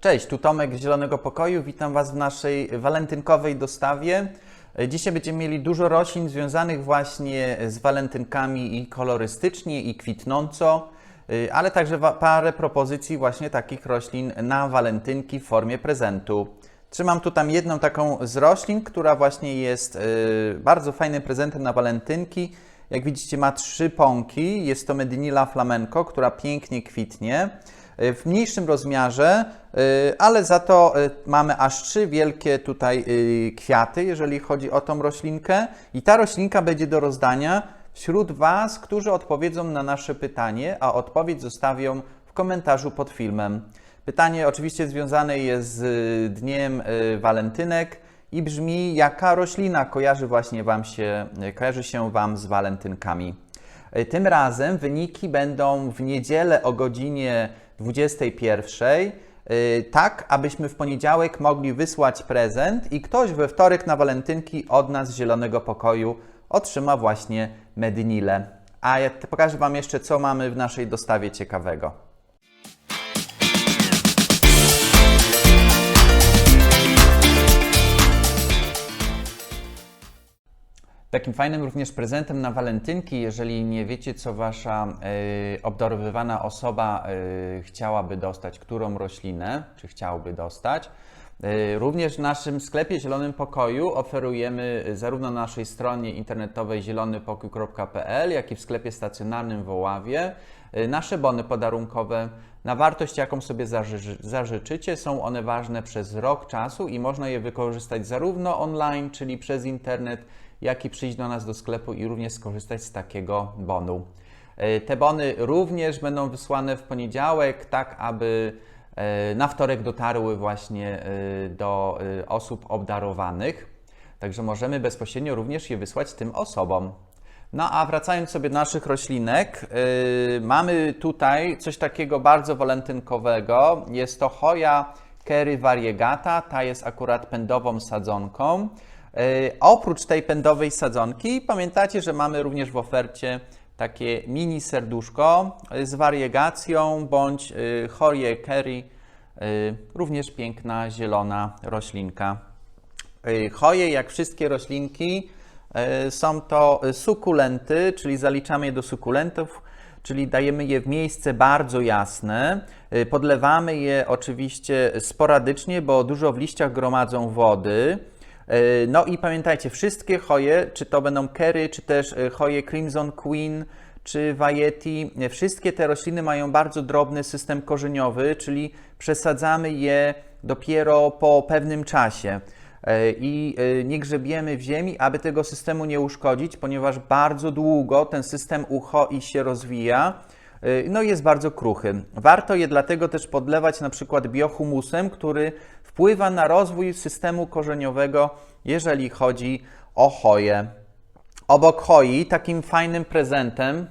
Cześć, tu Tomek z Zielonego Pokoju. Witam Was w naszej walentynkowej dostawie. Dzisiaj będziemy mieli dużo roślin związanych właśnie z walentynkami i kolorystycznie, i kwitnąco, ale także parę propozycji właśnie takich roślin na walentynki w formie prezentu. Trzymam tu tam jedną taką z roślin, która właśnie jest y, bardzo fajnym prezentem na walentynki. Jak widzicie ma trzy pąki. Jest to Medinilla flamenco, która pięknie kwitnie y, w mniejszym rozmiarze, y, ale za to y, mamy aż trzy wielkie tutaj y, kwiaty, jeżeli chodzi o tą roślinkę. I ta roślinka będzie do rozdania wśród Was, którzy odpowiedzą na nasze pytanie, a odpowiedź zostawią w komentarzu pod filmem. Pytanie oczywiście związane jest z y, dniem y, walentynek i brzmi: jaka roślina kojarzy właśnie Wam się, y, kojarzy się Wam z walentynkami? Y, Tym razem wyniki będą w niedzielę o godzinie 21. y, Tak, abyśmy w poniedziałek mogli wysłać prezent i ktoś we wtorek na walentynki od nas z Zielonego Pokoju otrzyma właśnie Medinile. A ja pokażę Wam jeszcze, co mamy w naszej dostawie ciekawego. Takim fajnym również prezentem na walentynki, jeżeli nie wiecie, co wasza y, obdarowywana osoba y, chciałaby dostać, którą roślinę, czy chciałby dostać. y, Również w naszym sklepie Zielonym Pokoju oferujemy y, zarówno na naszej stronie internetowej zielonypokój.pl, jak i w sklepie stacjonarnym w Oławie y, nasze bony podarunkowe na wartość, jaką sobie zaży- zażyczycie. Są one ważne przez rok czasu i można je wykorzystać zarówno online, czyli przez internet, jak i przyjść do nas do sklepu i również skorzystać z takiego bonu. E, Te bony również będą wysłane w poniedziałek, tak aby e, na wtorek dotarły właśnie e, do osób obdarowanych. Także możemy bezpośrednio również je wysłać tym osobom. No a wracając sobie do naszych roślinek, yy, mamy tutaj coś takiego bardzo walentynkowego. Jest to Hoja Kerry variegata, ta jest akurat pędową sadzonką. Yy, oprócz tej pędowej sadzonki, pamiętacie, że mamy również w ofercie takie mini serduszko z wariegacją bądź Hoje Kerry, yy, również piękna zielona roślinka. Choje, jak wszystkie roślinki, są to sukulenty, czyli zaliczamy je do sukulentów, czyli dajemy je w miejsce bardzo jasne. Podlewamy je oczywiście sporadycznie, bo dużo w liściach gromadzą wody. Y, No i pamiętajcie, wszystkie choje, czy to będą kery, czy też y, choje Crimson Queen, czy Vajeti, y, wszystkie te rośliny mają bardzo drobny system korzeniowy, czyli przesadzamy je dopiero po pewnym czasie. E, I e, nie grzebiemy w ziemi, aby tego systemu nie uszkodzić, ponieważ bardzo długo ten system ucho się rozwija. E, No jest bardzo kruchy. Warto je dlatego też podlewać na przykład biohumusem, który wpływa na rozwój systemu korzeniowego, jeżeli chodzi o choje. Obok choi takim fajnym prezentem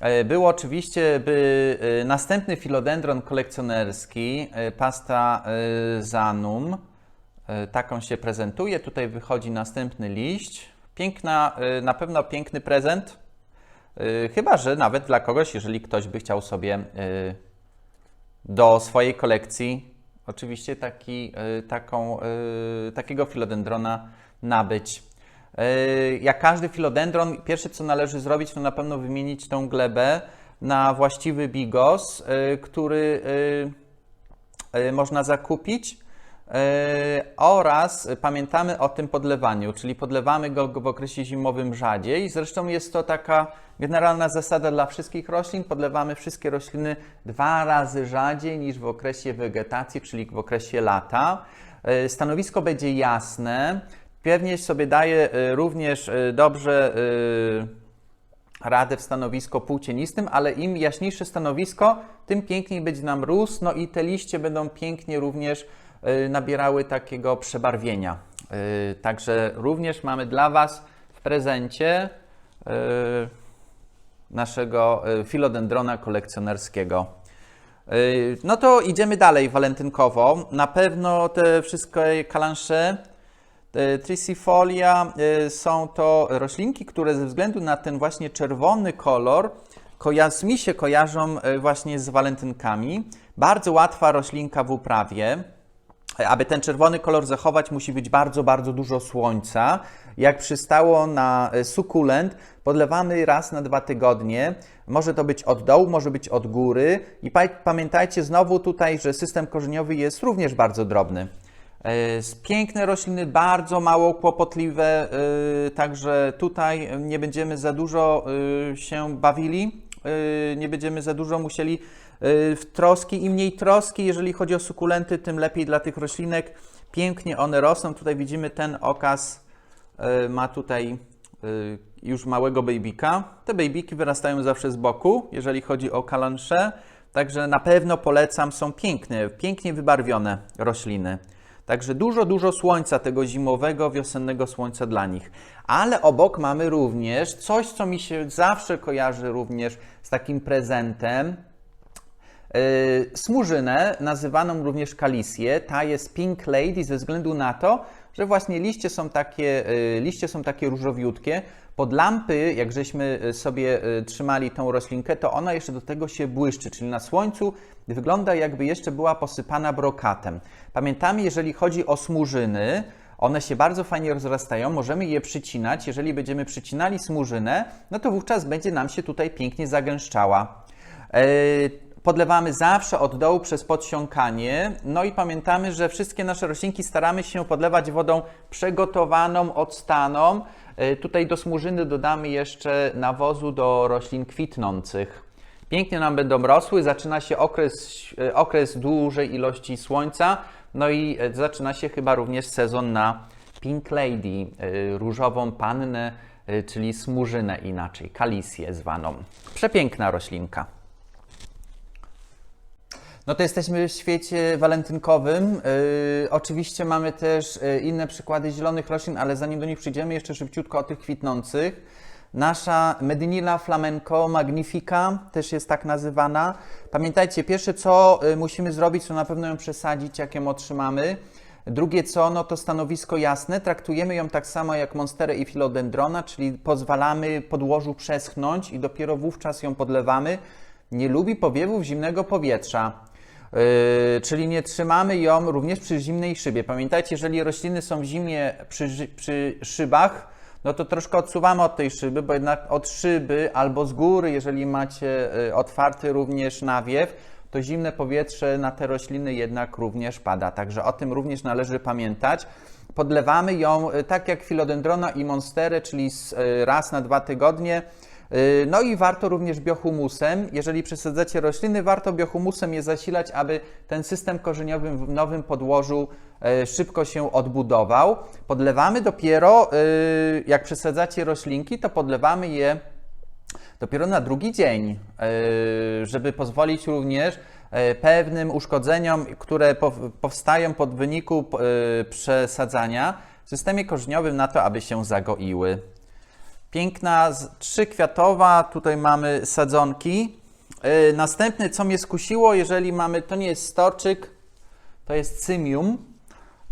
E, Był oczywiście by e, następny filodendron kolekcjonerski, pasta Zanum. Taką się prezentuje. Tutaj wychodzi następny liść. Piękna, e, na pewno piękny prezent. E, Chyba, że nawet dla kogoś, jeżeli ktoś by chciał sobie e, do swojej kolekcji oczywiście taki, taką, takiego filodendrona nabyć. Jak każdy filodendron, pierwsze co należy zrobić, to na pewno wymienić tą glebę na właściwy bigos, który można zakupić. E, Oraz pamiętamy o tym podlewaniu, czyli podlewamy go w okresie zimowym rzadziej. Zresztą jest to taka generalna zasada dla wszystkich roślin. Podlewamy wszystkie rośliny dwa razy rzadziej niż w okresie wegetacji, czyli w okresie lata. E, Stanowisko będzie jasne. Pewnie sobie daje również e, dobrze radę w stanowisko półcienistym, ale im jaśniejsze stanowisko, tym piękniej będzie nam rósł, no i te liście będą pięknie również nabierały takiego przebarwienia. Y, Także również mamy dla Was w prezencie y, naszego y, filodendrona kolekcjonerskiego. Y, No to idziemy dalej walentynkowo. Na pewno te wszystkie kalansze Tricifolia e, są to roślinki, które ze względu na ten właśnie czerwony kolor koja- mi się kojarzą właśnie z walentynkami. Bardzo łatwa roślinka w uprawie. Aby ten czerwony kolor zachować, musi być bardzo, bardzo dużo słońca. Jak przystało na e, sukulent, podlewamy raz na dwa tygodnie. Może to być od dołu, może być od góry. I pa- pamiętajcie znowu tutaj, że system korzeniowy jest również bardzo drobny. E, Piękne rośliny, bardzo mało kłopotliwe, e, także tutaj nie będziemy za dużo się bawili, nie będziemy za dużo musieli w troski. Im mniej troski, jeżeli chodzi o sukulenty, tym lepiej dla tych roślinek. Pięknie one rosną. Tutaj widzimy ten okaz e, ma tutaj e, już małego bejbika. Te bejbiki wyrastają zawsze z boku, jeżeli chodzi o kalansze. Także na pewno polecam, są piękne, pięknie wybarwione rośliny. Także dużo, dużo słońca tego zimowego, wiosennego słońca dla nich. Ale obok mamy również coś, co mi się zawsze kojarzy również z takim prezentem. Yy, Smużynę, nazywaną również kalisję, ta jest Pink Lady ze względu na to, że właśnie liście są takie, yy, liście są takie różowiutkie. Pod lampy, jak żeśmy y, sobie y, trzymali tą roślinkę, to ona jeszcze do tego się błyszczy, czyli na słońcu wygląda jakby jeszcze była posypana brokatem. Pamiętamy, jeżeli chodzi o smużyny, one się bardzo fajnie rozrastają, możemy je przycinać. Jeżeli będziemy przycinali smużynę, no to wówczas będzie nam się tutaj pięknie zagęszczała. Yy, Podlewamy zawsze od dołu przez podsiąkanie. No i pamiętamy, że wszystkie nasze roślinki staramy się podlewać wodą przygotowaną, octaną. Yy, Tutaj do smużyny dodamy jeszcze nawozu do roślin kwitnących. Pięknie nam będą rosły, zaczyna się okres, yy, okres dużej ilości słońca, no i yy, zaczyna się chyba również sezon na Pink Lady, różową pannę, czyli smużynę inaczej, kalisję zwaną. Przepiękna roślinka. No to jesteśmy w świecie walentynkowym. Yy, oczywiście mamy też yy, inne przykłady zielonych roślin, ale zanim do nich przyjdziemy, jeszcze szybciutko o tych kwitnących. Nasza Medinilla flamenco magnifica też jest tak nazywana. Pamiętajcie, pierwsze co yy, musimy zrobić, to na pewno ją przesadzić, jak ją otrzymamy. Drugie co, no to stanowisko jasne. Traktujemy ją tak samo jak monsterę i filodendrona, czyli pozwalamy podłożu przeschnąć i dopiero wówczas ją podlewamy. Nie lubi powiewów zimnego powietrza. Yy, czyli nie trzymamy ją również przy zimnej szybie. Pamiętajcie, jeżeli rośliny są w zimie przy, przy szybach, no to troszkę odsuwamy od tej szyby, bo jednak od szyby albo z góry, jeżeli macie yy, otwarty również nawiew, to zimne powietrze na te rośliny jednak również pada. Także o tym również należy pamiętać. Podlewamy ją yy, tak jak filodendrona i monsterę, czyli raz na dwa tygodnie. Yy, No i warto również biohumusem. Jeżeli przesadzacie rośliny, warto biohumusem je zasilać, aby ten system korzeniowy w nowym podłożu e, szybko się odbudował. Podlewamy dopiero, yy, jak przesadzacie roślinki, to podlewamy je dopiero na drugi dzień, yy, żeby pozwolić również e, pewnym uszkodzeniom, które pow- powstają pod wyniku e, przesadzania w systemie korzeniowym na to, aby się zagoiły. Piękna, trzykwiatowa, tutaj mamy sadzonki. Yy, następny, co mnie skusiło, jeżeli mamy, to nie jest storczyk, to jest cymium.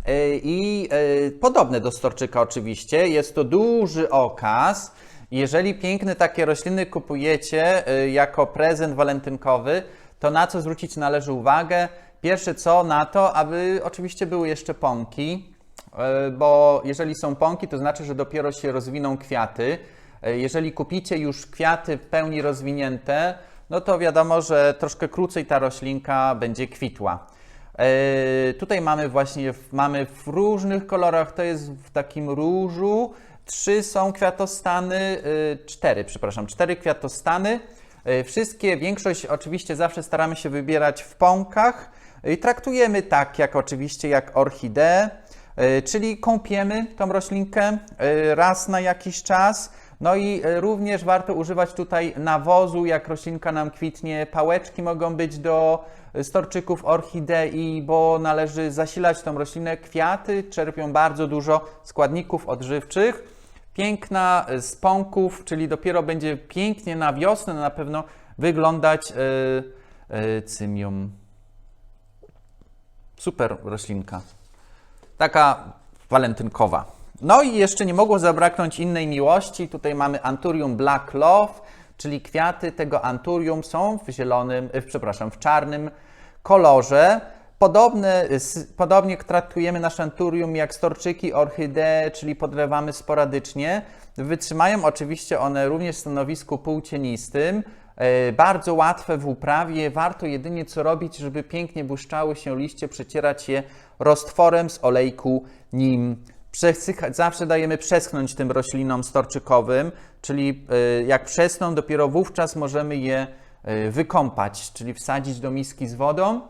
Yy, I yy, podobne do storczyka oczywiście, jest to duży okaz. Jeżeli piękne takie rośliny kupujecie jako prezent walentynkowy, to na co zwrócić należy uwagę? Pierwsze co, na to, aby oczywiście były jeszcze pąki, E, bo jeżeli są pąki, to znaczy, że dopiero się rozwiną kwiaty. E, Jeżeli kupicie już kwiaty w pełni rozwinięte, no to wiadomo, że troszkę krócej ta roślinka będzie kwitła. E, Tutaj mamy właśnie mamy w różnych kolorach, to jest w takim różu. Trzy są kwiatostany, e, cztery, przepraszam, cztery kwiatostany. E, Wszystkie, większość oczywiście zawsze staramy się wybierać w pąkach i traktujemy tak, jak oczywiście jak orchideę. E, czyli kąpiemy tą roślinkę e, raz na jakiś czas. No i e, również warto używać tutaj nawozu, jak roślinka nam kwitnie. Pałeczki mogą być do storczyków orchidei, bo należy zasilać tą roślinę. Kwiaty czerpią bardzo dużo składników odżywczych. Piękna z pąków, czyli dopiero będzie pięknie na wiosnę na pewno wyglądać e, e, cymium. Super roślinka taka walentynkowa. No i jeszcze nie mogło zabraknąć innej miłości. Tutaj mamy Anturium Black Love. czyli kwiaty tego anturium są w zielonym, y, przepraszam, w czarnym kolorze. Podobne, podobnie traktujemy nasze anturium jak storczyki, orchidee, czyli podlewamy sporadycznie. Wytrzymają oczywiście one również w stanowisku półcienistym. E, Bardzo łatwe w uprawie. Warto jedynie co robić, żeby pięknie błyszczały się liście, przecierać je roztworem z olejku nim przesycha- zawsze dajemy przeschnąć tym roślinom storczykowym, czyli e, jak przesną, dopiero wówczas możemy je e, wykąpać, czyli wsadzić do miski z wodą,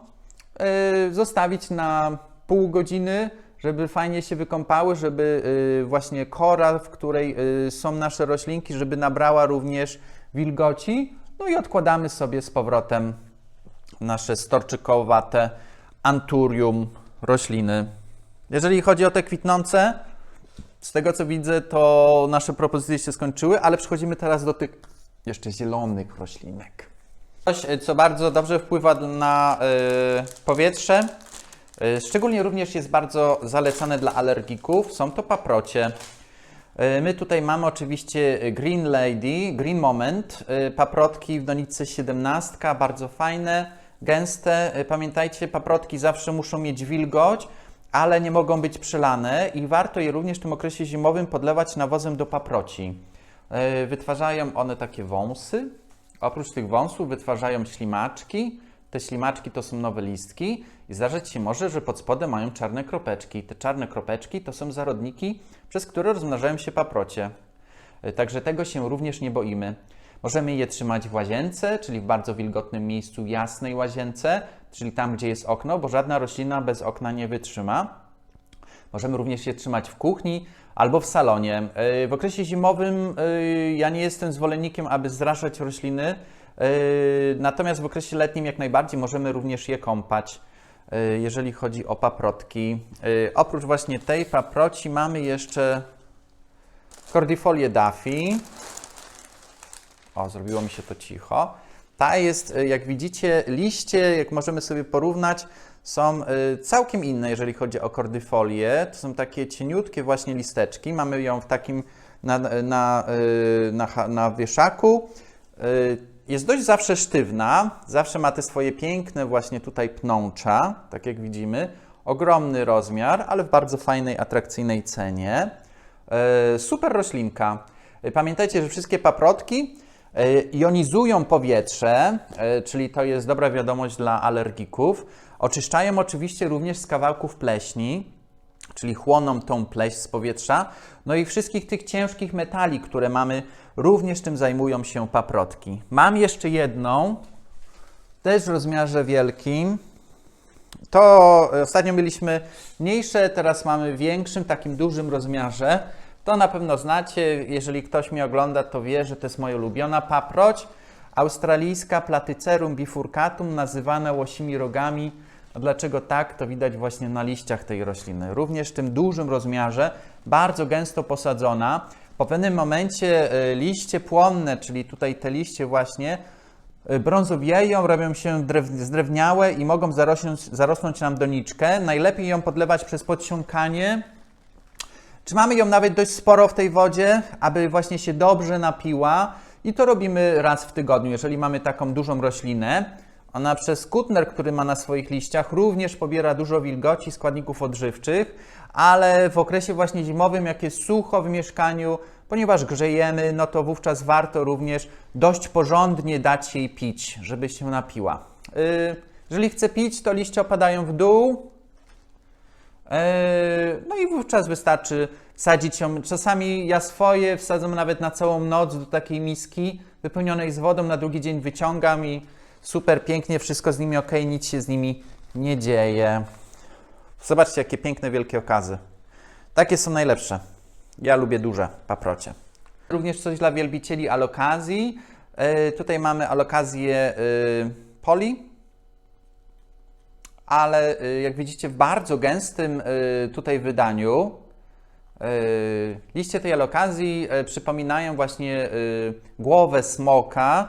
e, zostawić na pół godziny, żeby fajnie się wykąpały, żeby właśnie kora, w której są nasze roślinki, żeby nabrała również wilgoci. No i odkładamy sobie z powrotem nasze storczykowate anturium rośliny. Jeżeli chodzi o te kwitnące, z tego co widzę, to nasze propozycje się skończyły, ale przechodzimy teraz do tych jeszcze zielonych roślinek. Coś, e, co bardzo dobrze wpływa na e, powietrze, e, szczególnie również jest bardzo zalecane dla alergików, są to paprocie. My tutaj mamy oczywiście Green Lady, Green Moment, paprotki w donicy 17, bardzo fajne, gęste. E, Pamiętajcie, paprotki zawsze muszą mieć wilgoć, ale nie mogą być przelane i warto je również w tym okresie zimowym podlewać nawozem do paproci. E, Wytwarzają one takie wąsy. Oprócz tych wąsów wytwarzają ślimaczki. Te ślimaczki to są nowe listki i zdarzyć się może, że pod spodem mają czarne kropeczki. Te czarne kropeczki to są zarodniki, przez które rozmnażają się paprocie. E, Także tego się również nie boimy. Możemy je trzymać w łazience, czyli w bardzo wilgotnym miejscu, jasnej łazience, czyli tam, gdzie jest okno, bo żadna roślina bez okna nie wytrzyma. Możemy również je trzymać w kuchni albo w salonie. Yy, W okresie zimowym yy, ja nie jestem zwolennikiem, aby zraszać rośliny, yy, natomiast w okresie letnim jak najbardziej możemy również je kąpać, jeżeli chodzi o paprotki. Oprócz właśnie tej paproci mamy jeszcze Cordifolię Duffy. O, zrobiło mi się to cicho. Ta jest, y, jak widzicie, liście, jak możemy sobie porównać, są y, całkiem inne, jeżeli chodzi o kordyfolię. To są takie cieniutkie właśnie listeczki. Mamy ją w takim na, na, y, na, na wieszaku. Jest dość zawsze sztywna, zawsze ma te swoje piękne właśnie tutaj pnącza, tak jak widzimy. Ogromny rozmiar, ale w bardzo fajnej, atrakcyjnej cenie. Super roślinka. Pamiętajcie, że wszystkie paprotki jonizują powietrze, e, czyli to jest dobra wiadomość dla alergików. Oczyszczają oczywiście również z kawałków pleśni, czyli chłoną tą pleść z powietrza. No i wszystkich tych ciężkich metali, które mamy, również tym zajmują się paprotki. Mam jeszcze jedną, też w rozmiarze wielkim. To ostatnio mieliśmy mniejsze, teraz mamy większym, takim dużym rozmiarze. To na pewno znacie, jeżeli ktoś mnie ogląda, to wie, że to jest moja ulubiona paproć. Australijska Platycerum bifurcatum, nazywana łosimi rogami. A dlaczego tak, to widać właśnie na liściach tej rośliny. Również w tym dużym rozmiarze, bardzo gęsto posadzona. Po pewnym momencie e, liście płonne, czyli tutaj te liście właśnie, y, brązowieją, robią się drew, zdrewniałe i mogą zarosnąć, zarosnąć nam doniczkę. Najlepiej ją podlewać przez podsiąkanie. Trzymamy ją nawet dość sporo w tej wodzie, aby właśnie się dobrze napiła i to robimy raz w tygodniu, jeżeli mamy taką dużą roślinę. Ona przez kutner, który ma na swoich liściach, również pobiera dużo wilgoci, składników odżywczych, ale w okresie właśnie zimowym, jak jest sucho w mieszkaniu, ponieważ grzejemy, no to wówczas warto również dość porządnie dać jej pić, żeby się napiła. Yy, jeżeli chce pić, to liście opadają w dół, No i wówczas wystarczy sadzić ją. Czasami ja swoje wsadzam nawet na całą noc do takiej miski wypełnionej z wodą, na drugi dzień wyciągam i super pięknie, wszystko z nimi ok, nic się z nimi nie dzieje. Zobaczcie, jakie piękne, wielkie okazy. Takie są najlepsze. Ja lubię duże paprocie. Również coś dla wielbicieli alokazji. Eee, Tutaj mamy alokazję yy, poli, ale y, jak widzicie w bardzo gęstym y, tutaj wydaniu y, liście tej alokazji przypominają właśnie głowę smoka.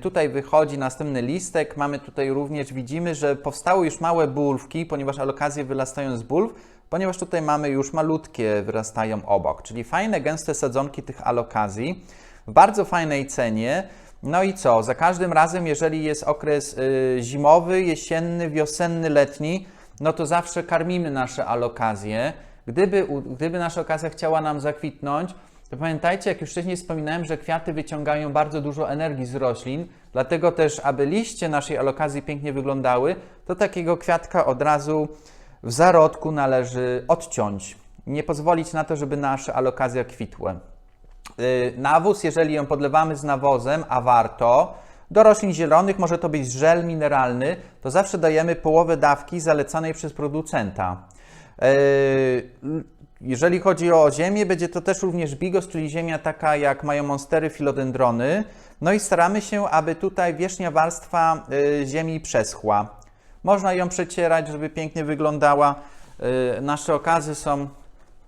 Tutaj wychodzi następny listek. Mamy tutaj również, widzimy, że powstały już małe bulwki, ponieważ alokazje wyrastają z bulw, ponieważ tutaj mamy już malutkie wyrastają obok. Czyli fajne, gęste sadzonki tych alokazji w bardzo fajnej cenie. No i co? Za każdym razem, jeżeli jest okres y, zimowy, jesienny, wiosenny, letni, no to zawsze karmimy nasze alokazje. Gdyby, gdyby nasza okazja chciała nam zakwitnąć, to pamiętajcie, jak już wcześniej wspominałem, że kwiaty wyciągają bardzo dużo energii z roślin, dlatego też, aby liście naszej alokazji pięknie wyglądały, to takiego kwiatka od razu w zarodku należy odciąć. Nie pozwolić na to, żeby nasze alokazja kwitły. Y, Nawóz, jeżeli ją podlewamy z nawozem, a warto, do roślin zielonych może to być żel mineralny, to zawsze dajemy połowę dawki zalecanej przez producenta. Y, Jeżeli chodzi o ziemię, będzie to też również bigos, czyli ziemia taka jak mają monstery, filodendrony. No i staramy się, aby tutaj wierzchnia warstwa y, ziemi przeschła. Można ją przecierać, żeby pięknie wyglądała. Nasze okazy są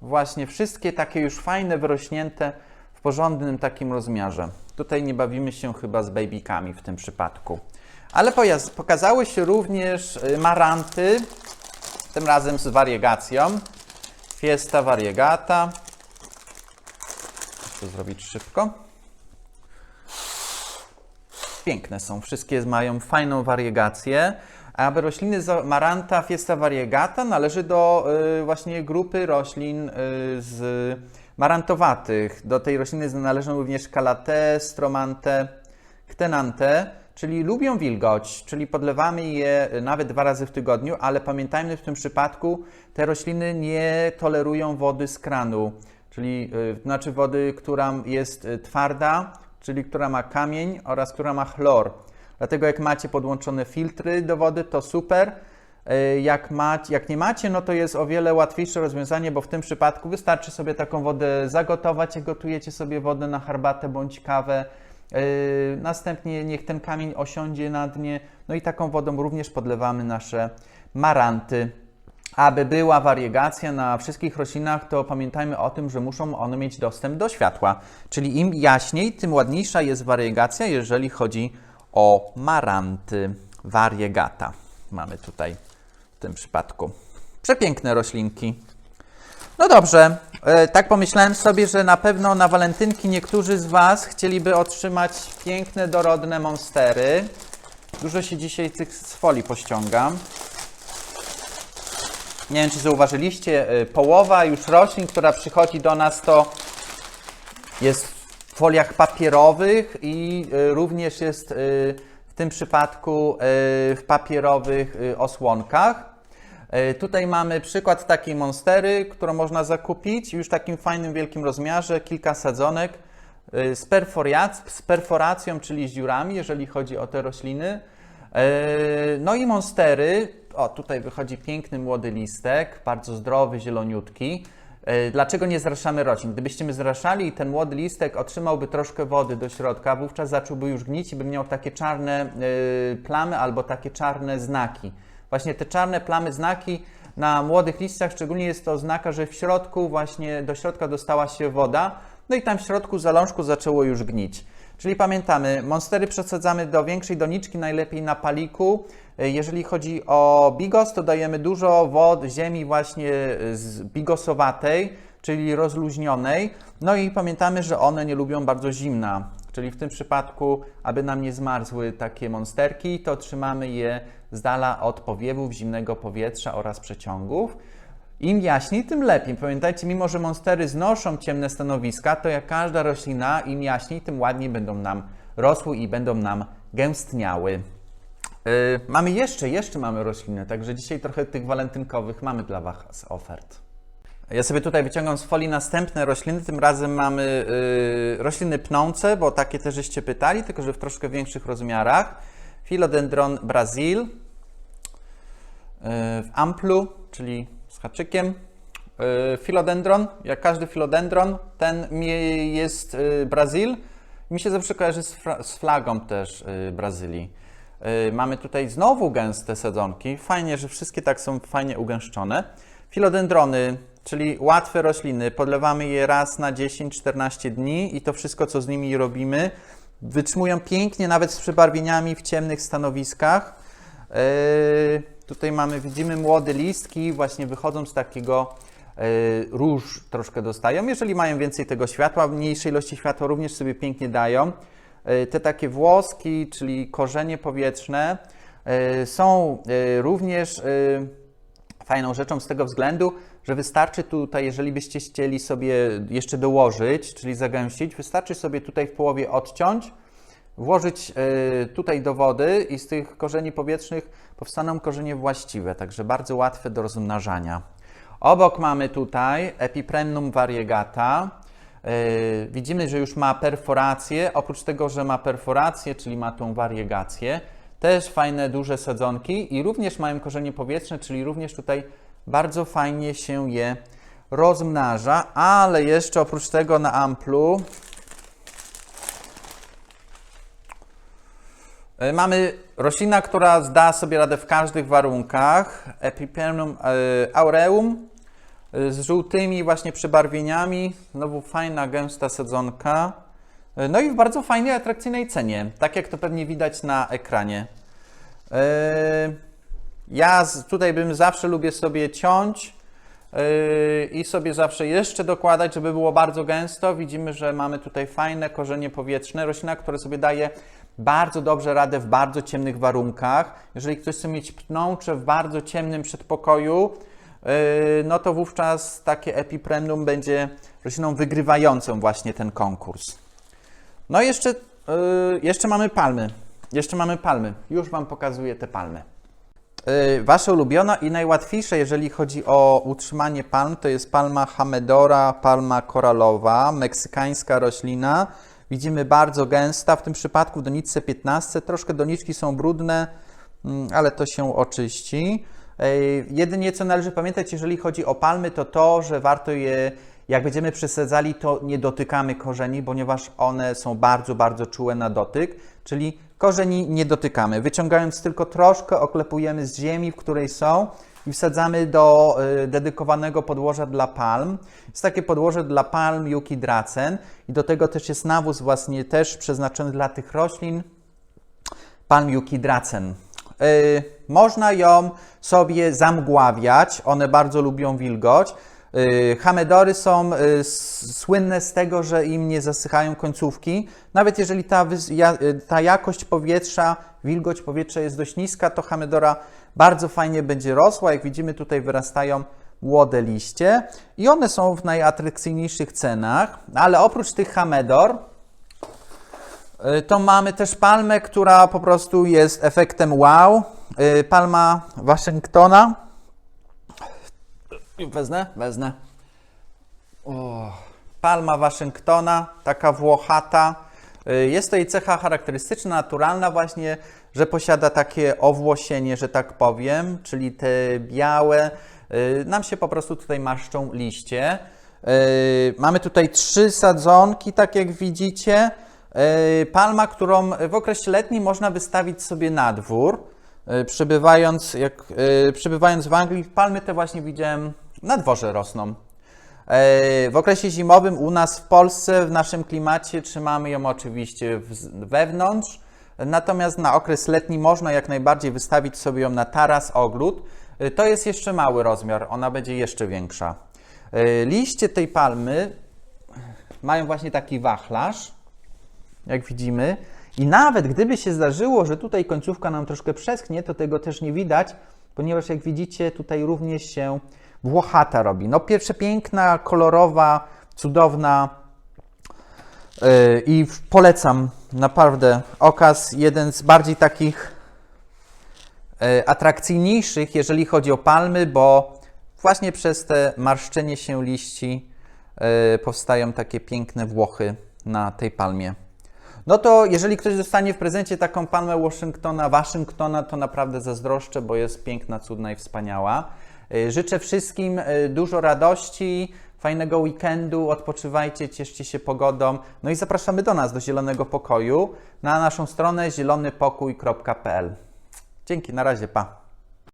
właśnie wszystkie takie już fajne, wyrośnięte w porządnym takim rozmiarze. Tutaj nie bawimy się chyba z babykami w tym przypadku. Ale pokazały się również y, maranty, tym razem z wariegacją. Fiesta variegata. To zrobić szybko. Piękne są, wszystkie mają fajną wariegację. A aby rośliny z Maranta Fiesta variegata należy do y, właśnie grupy roślin y, z marantowatych. Do tej rośliny należą również Calate, Stromante, Ktenante, czyli lubią wilgoć, czyli podlewamy je nawet dwa razy w tygodniu, ale pamiętajmy w tym przypadku, te rośliny nie tolerują wody z kranu, czyli y, znaczy wody, która jest y, twarda, czyli która ma kamień oraz która ma chlor. Dlatego jak macie podłączone filtry do wody, to super. Y, Jak, macie, jak nie macie, no to jest o wiele łatwiejsze rozwiązanie, bo w tym przypadku wystarczy sobie taką wodę zagotować, jak gotujecie sobie wodę na herbatę bądź kawę. Yy, Następnie niech ten kamień osiądzie na dnie. No i taką wodą również podlewamy nasze maranty. Aby była wariegacja na wszystkich roślinach, to pamiętajmy o tym, że muszą one mieć dostęp do światła. Czyli im jaśniej, tym ładniejsza jest wariegacja, jeżeli chodzi o maranty variegata. Mamy tutaj w tym przypadku przepiękne roślinki. No dobrze, e, tak pomyślałem sobie, że na pewno na walentynki niektórzy z Was chcieliby otrzymać piękne, dorodne monstery. Dużo się dzisiaj tych z folii pościągam. Nie wiem, czy zauważyliście, e, połowa już roślin, która przychodzi do nas, to jest w foliach papierowych i e, również jest tym przypadku e, w papierowych e, osłonkach. E, Tutaj mamy przykład takiej monstery, którą można zakupić już w takim fajnym, wielkim rozmiarze, kilka sadzonek z, z perforacją, czyli z dziurami, jeżeli chodzi o te rośliny. No i monstery, o tutaj wychodzi piękny młody listek, bardzo zdrowy, zieloniutki. E, Dlaczego nie zraszamy roślin? Gdybyśmy zraszali ten młody listek otrzymałby troszkę wody do środka, wówczas zacząłby już gnić i by miał takie czarne e, plamy albo takie czarne znaki. Właśnie te czarne plamy, znaki na młodych listach, szczególnie jest to oznaka, że w środku właśnie do środka dostała się woda, no i tam w środku zalążku zaczęło już gnić. Czyli pamiętamy, monstery przesadzamy do większej doniczki, najlepiej na paliku. E, Jeżeli chodzi o bigos, to dajemy dużo wod, ziemi właśnie z bigosowatej, czyli rozluźnionej. No i pamiętamy, że one nie lubią bardzo zimna. Czyli w tym przypadku, aby nam nie zmarzły takie monsterki, to trzymamy je z dala od powiewów zimnego powietrza oraz przeciągów. Im jaśniej, tym lepiej. Pamiętajcie, mimo że monstery znoszą ciemne stanowiska, to jak każda roślina, im jaśniej, tym ładniej będą nam rosły i będą nam gęstniały. Yy, mamy jeszcze, jeszcze mamy rośliny, także dzisiaj trochę tych walentynkowych mamy dla Was ofert. Ja sobie tutaj wyciągam z folii następne rośliny. Tym razem mamy yy, rośliny pnące, bo takie też żeście pytali, tylko że w troszkę większych rozmiarach. Philodendron Brazil yy, w amplu, czyli z haczykiem. Yy, Philodendron, jak każdy philodendron, ten jest yy, Brazil. Mi się zawsze kojarzy z, z flagą też yy, Brazylii. Mamy tutaj znowu gęste sadzonki. Fajnie, że wszystkie tak są fajnie ugęszczone. Filodendrony, czyli łatwe rośliny, podlewamy je raz na 10-14 dni i to wszystko, co z nimi robimy, wytrzymują pięknie, nawet z przebarwieniami w ciemnych stanowiskach. Yy, tutaj mamy, widzimy młode listki, właśnie wychodzą z takiego yy, róż troszkę dostają. Jeżeli mają więcej tego światła, mniejszej ilości światła również sobie pięknie dają. e, te takie włoski, czyli korzenie powietrzne, e, są e, również e, fajną rzeczą z tego względu, że wystarczy tutaj, jeżeli byście chcieli sobie jeszcze dołożyć, czyli zagęścić, wystarczy sobie tutaj w połowie odciąć, włożyć e, tutaj do wody i z tych korzeni powietrznych powstaną korzenie właściwe, także bardzo łatwe do rozmnażania. Obok mamy tutaj Epipremnum variegata. E, Widzimy, że już ma perforację. Oprócz tego, że ma perforację, czyli ma tą wariegację, też fajne, duże sadzonki i również mają korzenie powietrzne, czyli również tutaj bardzo fajnie się je rozmnaża, ale jeszcze oprócz tego na amplu Mamy roślina, która zda sobie radę w każdych warunkach. Epipremnum e, aureum e, z żółtymi właśnie przybarwieniami. Znowu fajna, gęsta sadzonka. E, No i w bardzo fajnej, atrakcyjnej cenie, tak jak to pewnie widać na ekranie. E, Ja tutaj bym zawsze lubię sobie ciąć i sobie zawsze jeszcze dokładać, żeby było bardzo gęsto. Widzimy, że mamy tutaj fajne korzenie powietrzne, roślina, która sobie daje bardzo dobrze radę w bardzo ciemnych warunkach. Jeżeli ktoś chce mieć pnącze w bardzo ciemnym przedpokoju, yy, no to wówczas takie epipremnum będzie rośliną wygrywającą właśnie ten konkurs. No i jeszcze, yy, jeszcze mamy palmy. Jeszcze mamy palmy. Już Wam pokazuję te palmy. Yy, Wasza ulubiona i najłatwiejsza, jeżeli chodzi o utrzymanie palm, to jest palma Hamedora, palma koralowa, meksykańska roślina. Widzimy bardzo gęsta, w tym przypadku w doniczce 15. Troszkę doniczki są brudne, mm, ale to się oczyści. Jedynie co należy pamiętać, jeżeli chodzi o palmy, to to, że warto je, jak będziemy przesadzali, to nie dotykamy korzeni, ponieważ one są bardzo, bardzo czułe na dotyk, czyli korzeni nie dotykamy. Wyciągając tylko troszkę, oklepujemy z ziemi, w której są i wsadzamy do y, dedykowanego podłoża dla palm. Jest takie podłoże dla palm Yuki Dracen i do tego też jest nawóz właśnie też przeznaczony dla tych roślin, palm Yuki Dracen. Y, można ją sobie zamgławiać, one bardzo lubią wilgoć. Y, Hamedory są y, słynne z tego, że im nie zasychają końcówki. Nawet jeżeli ta, y, ta jakość powietrza, wilgoć powietrza jest dość niska, to Hamedora bardzo fajnie będzie rosła. Jak widzimy, tutaj wyrastają młode liście i one są w najatrakcyjniejszych cenach. Ale oprócz tych Hamedor, to mamy też palmę, która po prostu jest efektem wow. Palma Waszyngtona. Wezmę? Wezmę. Palma Waszyngtona, taka włochata. Y, Jest to jej cecha charakterystyczna, naturalna właśnie, że posiada takie owłosienie, że tak powiem, czyli te białe, y, nam się po prostu tutaj maszczą liście. Y, Mamy tutaj trzy sadzonki, tak jak widzicie. Palma, którą w okresie letnim można wystawić sobie na dwór. Przebywając, jak, przebywając w Anglii, palmy te właśnie widziałem na dworze rosną. E, W okresie zimowym u nas w Polsce, w naszym klimacie, trzymamy ją oczywiście wewnątrz, natomiast na okres letni można jak najbardziej wystawić sobie ją na taras, ogród. E, To jest jeszcze mały rozmiar, ona będzie jeszcze większa. E, Liście tej palmy mają właśnie taki wachlarz, jak widzimy. I nawet gdyby się zdarzyło, że tutaj końcówka nam troszkę przeschnie, to tego też nie widać, ponieważ jak widzicie, tutaj również się włochata robi. No pierwsze piękna, kolorowa, cudowna yy, i polecam naprawdę okaz, jeden z bardziej takich e, atrakcyjniejszych, jeżeli chodzi o palmy, bo właśnie przez te marszczenie się liści e, powstają takie piękne włochy na tej palmie. No to jeżeli ktoś dostanie w prezencie taką palmę Waszyngtona, Waszyngtona, to naprawdę zazdroszczę, bo jest piękna, cudna i wspaniała. E, Życzę wszystkim e, dużo radości, fajnego weekendu, odpoczywajcie, cieszcie się pogodą. No i zapraszamy do nas, do Zielonego Pokoju, na naszą stronę zielonypokój.pl. Dzięki, na razie, pa.